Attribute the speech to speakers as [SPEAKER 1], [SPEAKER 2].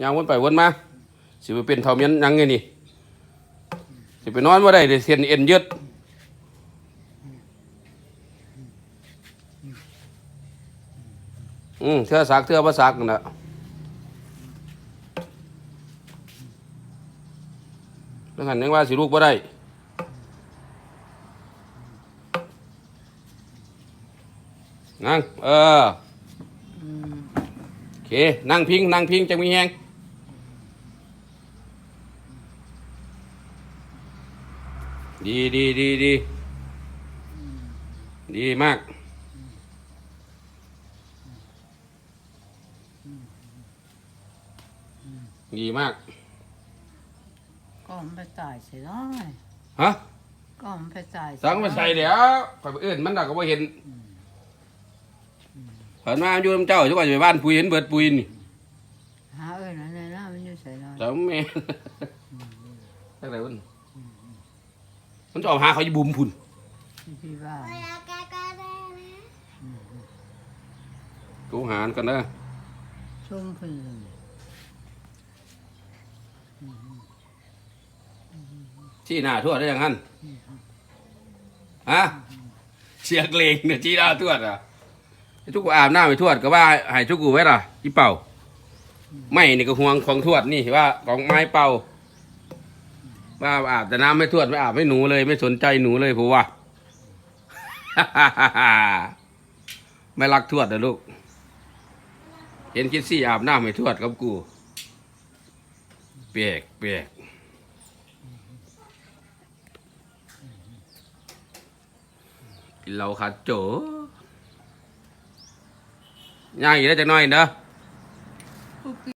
[SPEAKER 1] ย่างวนไปวนมาสิไปเป็นเท่าเมียนยังไงนี่สิไปนอนว่าได้เดี๋ยวเส้นเอ็นยึดอืมเทือสักเทื่อบ่สักนั่นนะแล้วหันยังว่าสิลูกบ่ได้นั่งเออโอเค นั่งพิง นั่งพิงจะมีแหง ดีดีดีดี ดีมาก ดีมาก
[SPEAKER 2] ก็มันไปตายเสียน้อย
[SPEAKER 1] ฮะ
[SPEAKER 2] ก็มันไปตาย
[SPEAKER 1] สังมาใส่เดี๋ยวไปเอื่นมันดอกก็บ่เห็นเห็นมาอยู่น้ำเจ้าทุกวันไปบ้านปุยเห็นเบิดปุยนี่
[SPEAKER 2] หาเอ้ยนั่นน่ะมันอยู่ใส่น้อย
[SPEAKER 1] จำแม่ตั้งแต่วัน มันจะออกหาเขาอยู่บุมพุ่น
[SPEAKER 2] พี่บ้าน
[SPEAKER 1] กูหารกันนะ
[SPEAKER 2] ชุ่มพื้น
[SPEAKER 1] ชี้หน้าทวดได้ยังฮันฮะเชียกเลงเนี่ยชี้หน้าทวดอะให้ทุกกูอาบน้าไปทวดก็ว่าให้ทุกกูไว้ล่ะอีเป่า ไม่นี่ก็ห่วงของทวดนี่ว่าของไม้เป่า ว่าอาบแต่น้ำไม่ทวดไม่อาบไม่หนูเลย ไม่สนใจหนูเลยผมว่าไม่รักทวดนะลูก เห็นคิดซี่อาบน้ำไม่ทวดกับกู เปียกเปียกกินเหล้าขาดโจย่างอีกแล้วจักน่อยเด้อ